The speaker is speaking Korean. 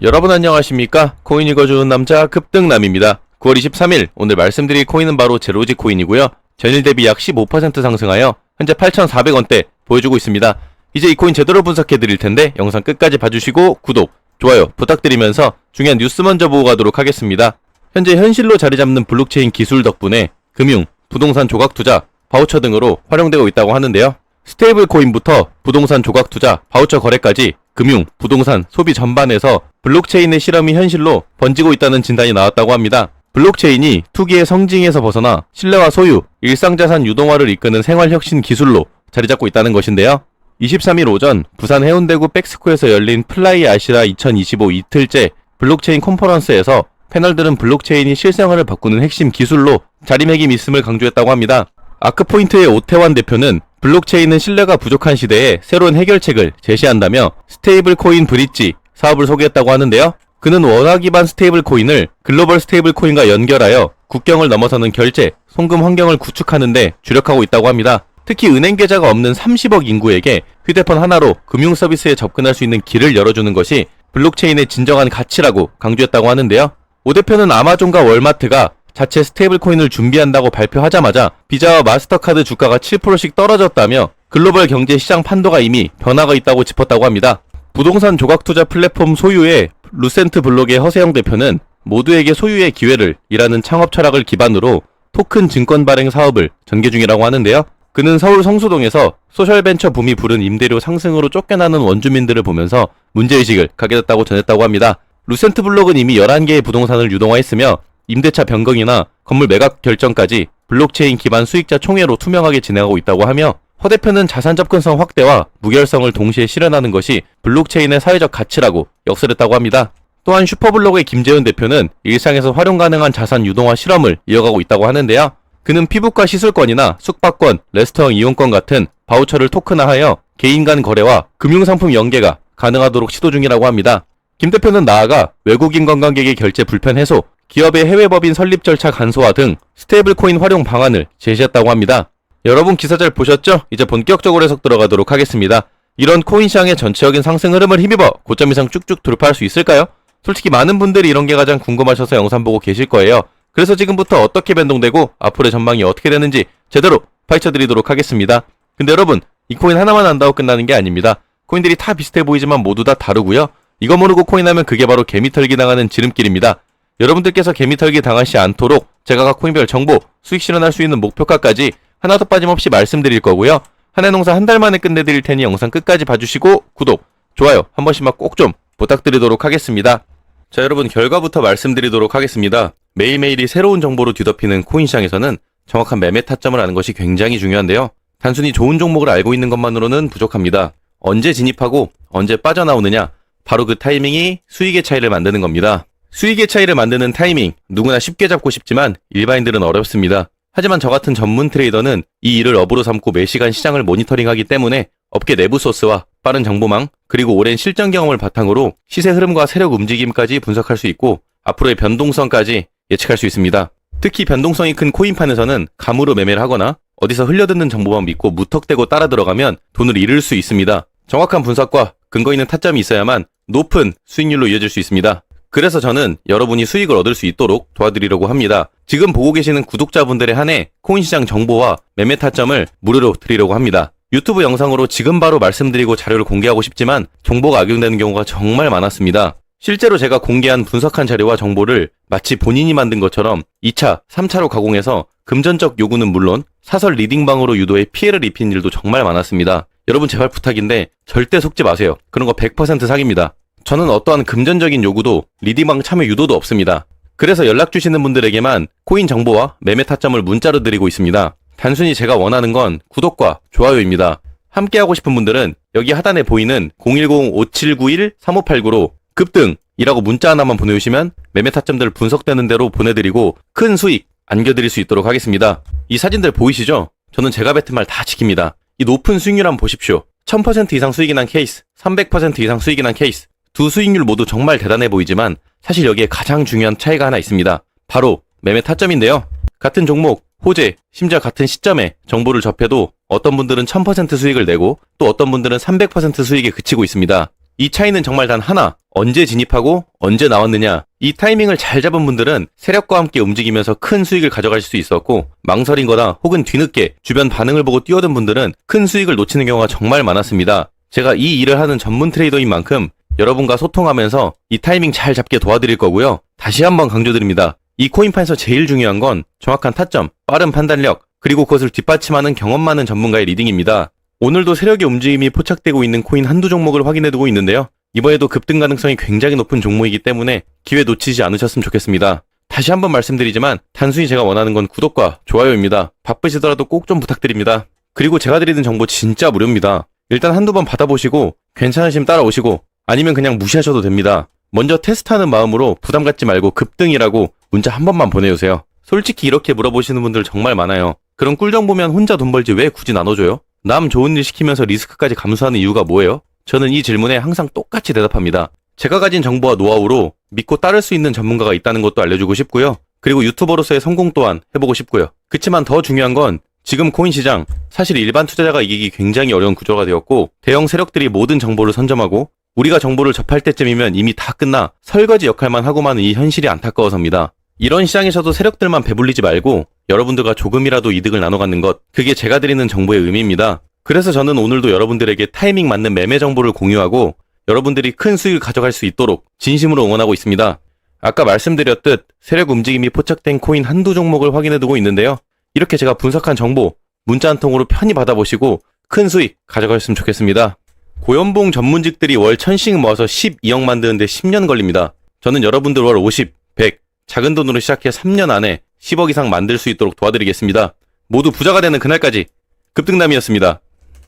여러분 안녕하십니까? 코인 읽어주는 남자 급등남입니다. 9월 23일 오늘 말씀드릴 코인은 바로 제로지 코인이고요. 전일 대비 약 15% 상승하여 현재 8,400원대 보여주고 있습니다. 이제 이 코인 제대로 분석해 드릴 텐데 영상 끝까지 봐주시고 구독, 좋아요 부탁드리면서 중요한 뉴스 먼저 보고 가도록 하겠습니다. 현재 현실로 자리 잡는 블록체인 기술 덕분에 금융, 부동산 조각 투자, 바우처 등으로 활용되고 있다고 하는데요. 스테이블 코인부터 부동산 조각 투자, 바우처 거래까지 금융, 부동산, 소비 전반에서 블록체인의 실험이 현실로 번지고 있다는 진단이 나왔다고 합니다. 블록체인이 투기의 성징에서 벗어나 신뢰와 소유, 일상자산 유동화를 이끄는 생활혁신 기술로 자리 잡고 있다는 것인데요. 23일 오전 부산 해운대구 백스코에서 열린 플라이 아시아 2025 이틀째 블록체인 컨퍼런스에서 패널들은 블록체인이 실생활을 바꾸는 핵심 기술로 자리매김 있음을 강조했다고 합니다. 아크포인트의 오태환 대표는 블록체인은 신뢰가 부족한 시대에 새로운 해결책을 제시한다며 스테이블 코인 브릿지 사업을 소개했다고 하는데요. 그는 원화 기반 스테이블 코인을 글로벌 스테이블 코인과 연결하여 국경을 넘어서는 결제, 송금 환경을 구축하는데 주력하고 있다고 합니다. 특히 은행 계좌가 없는 30억 인구에게 휴대폰 하나로 금융 서비스에 접근할 수 있는 길을 열어주는 것이 블록체인의 진정한 가치라고 강조했다고 하는데요. 오 대표는 아마존과 월마트가 자체 스테이블 코인을 준비한다고 발표하자마자 비자와 마스터카드 주가가 7%씩 떨어졌다며 글로벌 경제 시장 판도가 이미 변화가 있다고 짚었다고 합니다. 부동산 조각 투자 플랫폼 소유의 루센트 블록의 허세영 대표는 모두에게 소유의 기회를 이라는 창업 철학을 기반으로 토큰 증권 발행 사업을 전개 중이라고 하는데요. 그는 서울 성수동에서 소셜벤처 붐이 부른 임대료 상승으로 쫓겨나는 원주민들을 보면서 문제의식을 갖게 됐다고 전했다고 합니다. 루센트 블록은 이미 11개의 부동산을 유동화했으며 임대차 변경이나 건물 매각 결정까지 블록체인 기반 수익자 총회로 투명하게 진행하고 있다고 하며 허 대표는 자산 접근성 확대와 무결성을 동시에 실현하는 것이 블록체인의 사회적 가치라고 역설했다고 합니다. 또한 슈퍼블록의 김재훈 대표는 일상에서 활용 가능한 자산 유동화 실험을 이어가고 있다고 하는데요. 그는 피부과 시술권이나 숙박권, 레스토랑 이용권 같은 바우처를 토큰화하여 개인 간 거래와 금융상품 연계가 가능하도록 시도 중이라고 합니다. 김 대표는 나아가 외국인 관광객의 결제 불편 해소, 기업의 해외 법인 설립 절차 간소화 등 스테이블 코인 활용 방안을 제시했다고 합니다. 여러분 기사 잘 보셨죠? 이제 본격적으로 해석 들어가도록 하겠습니다. 이런 코인 시장의 전체적인 상승 흐름을 힘입어 고점 이상 쭉쭉 돌파할 수 있을까요? 솔직히 많은 분들이 이런 게 가장 궁금하셔서 영상 보고 계실 거예요. 그래서 지금부터 어떻게 변동되고 앞으로의 전망이 어떻게 되는지 제대로 파헤쳐 드리도록 하겠습니다. 근데 여러분, 이 코인 하나만 안다고 끝나는 게 아닙니다. 코인들이 다 비슷해 보이지만 모두 다 다르고요. 이거 모르고 코인하면 그게 바로 개미털기 당하는 지름길입니다. 여러분들께서 개미털기 당하시 않도록 제가 각 코인별 정보, 수익 실현할 수 있는 목표가까지 하나도 빠짐없이 말씀드릴 거고요. 한해 농사 한 달 만에 끝내드릴 테니 영상 끝까지 봐주시고 구독, 좋아요 한 번씩만 꼭 좀 부탁드리도록 하겠습니다. 자 여러분 결과부터 말씀드리도록 하겠습니다. 매일매일이 새로운 정보로 뒤덮이는 코인 시장에서는 정확한 매매 타점을 아는 것이 굉장히 중요한데요. 단순히 좋은 종목을 알고 있는 것만으로는 부족합니다. 언제 진입하고 언제 빠져나오느냐 바로 그 타이밍이 수익의 차이를 만드는 겁니다. 수익의 차이를 만드는 타이밍 누구나 쉽게 잡고 싶지만 일반인들은 어렵습니다. 하지만 저 같은 전문 트레이더는 이 일을 업으로 삼고 매시간 시장을 모니터링하기 때문에 업계 내부 소스와 빠른 정보망 그리고 오랜 실전 경험을 바탕으로 시세 흐름과 세력 움직임까지 분석할 수 있고 앞으로의 변동성까지 예측할 수 있습니다. 특히 변동성이 큰 코인판에서는 감으로 매매를 하거나 어디서 흘려듣는 정보만 믿고 무턱대고 따라 들어가면 돈을 잃을 수 있습니다. 정확한 분석과 근거 있는 타점이 있어야만 높은 수익률로 이어질 수 있습니다. 그래서 저는 여러분이 수익을 얻을 수 있도록 도와드리려고 합니다. 지금 보고 계시는 구독자분들에 한해 코인 시장 정보와 매매 타점을 무료로 드리려고 합니다. 유튜브 영상으로 지금 바로 말씀드리고 자료를 공개하고 싶지만 정보가 악용되는 경우가 정말 많았습니다. 실제로 제가 공개한 분석한 자료와 정보를 마치 본인이 만든 것처럼 2차, 3차로 가공해서 금전적 요구는 물론 사설 리딩방으로 유도해 피해를 입힌 일도 정말 많았습니다. 여러분 제발 부탁인데 절대 속지 마세요. 그런 거 100% 사기입니다. 저는 어떠한 금전적인 요구도 리딩방 참여 유도도 없습니다. 그래서 연락 주시는 분들에게만 코인 정보와 매매 타점을 문자로 드리고 있습니다. 단순히 제가 원하는 건 구독과 좋아요입니다. 함께 하고 싶은 분들은 여기 하단에 보이는 010-5791-3589로 급등이라고 문자 하나만 보내주시면 매매 타점들 분석되는 대로 보내드리고 큰 수익 안겨드릴 수 있도록 하겠습니다. 이 사진들 보이시죠? 저는 제가 뱉은 말 다 지킵니다. 이 높은 수익률 한번 보십시오. 1000% 이상 수익이 난 케이스, 300% 이상 수익이 난 케이스. 두 수익률 모두 정말 대단해 보이지만 사실 여기에 가장 중요한 차이가 하나 있습니다. 바로 매매 타점인데요. 같은 종목, 호재, 심지어 같은 시점에 정보를 접해도 어떤 분들은 1000% 수익을 내고 또 어떤 분들은 300% 수익에 그치고 있습니다. 이 차이는 정말 단 하나. 언제 진입하고 언제 나왔느냐. 이 타이밍을 잘 잡은 분들은 세력과 함께 움직이면서 큰 수익을 가져갈 수 있었고 망설인 거나 혹은 뒤늦게 주변 반응을 보고 뛰어든 분들은 큰 수익을 놓치는 경우가 정말 많았습니다. 제가 이 일을 하는 전문 트레이더인 만큼 여러분과 소통하면서 이 타이밍 잘 잡게 도와드릴 거고요. 다시 한번 강조드립니다. 이 코인판에서 제일 중요한 건 정확한 타점, 빠른 판단력, 그리고 그것을 뒷받침하는 경험 많은 전문가의 리딩입니다. 오늘도 세력의 움직임이 포착되고 있는 코인 한두 종목을 확인해두고 있는데요. 이번에도 급등 가능성이 굉장히 높은 종목이기 때문에 기회 놓치지 않으셨으면 좋겠습니다. 다시 한번 말씀드리지만 단순히 제가 원하는 건 구독과 좋아요입니다. 바쁘시더라도 꼭 좀 부탁드립니다. 그리고 제가 드리는 정보 진짜 무료입니다. 일단 한두 번 받아보시고 괜찮으시면 따라오시고 아니면 그냥 무시하셔도 됩니다. 먼저 테스트하는 마음으로 부담 갖지 말고 급등이라고 문자 한 번만 보내주세요. 솔직히 이렇게 물어보시는 분들 정말 많아요. 그럼 꿀정 보면 혼자 돈 벌지 왜 굳이 나눠줘요? 남 좋은 일 시키면서 리스크까지 감수하는 이유가 뭐예요? 저는 이 질문에 항상 똑같이 대답합니다. 제가 가진 정보와 노하우로 믿고 따를 수 있는 전문가가 있다는 것도 알려주고 싶고요. 그리고 유튜버로서의 성공 또한 해보고 싶고요. 그치만 더 중요한 건 지금 코인 시장 사실 일반 투자자가 이기기 굉장히 어려운 구조가 되었고 대형 세력들이 모든 정보를 선점하고 우리가 정보를 접할 때쯤이면 이미 다 끝나 설거지 역할만 하고 마는 이 현실이 안타까워서입니다. 이런 시장에서도 세력들만 배불리지 말고 여러분들과 조금이라도 이득을 나눠 갖는 것 그게 제가 드리는 정보의 의미입니다. 그래서 저는 오늘도 여러분들에게 타이밍 맞는 매매 정보를 공유하고 여러분들이 큰 수익을 가져갈 수 있도록 진심으로 응원하고 있습니다. 아까 말씀드렸듯 세력 움직임이 포착된 코인 한두 종목을 확인해 두고 있는데요. 이렇게 제가 분석한 정보 문자 한 통으로 편히 받아보시고 큰 수익 가져가셨으면 좋겠습니다. 고연봉 전문직들이 월 1000씩 모아서 12억 만드는데 10년 걸립니다. 저는 여러분들 월 50, 100, 작은 돈으로 시작해 3년 안에 10억 이상 만들 수 있도록 도와드리겠습니다. 모두 부자가 되는 그날까지 급등남이었습니다.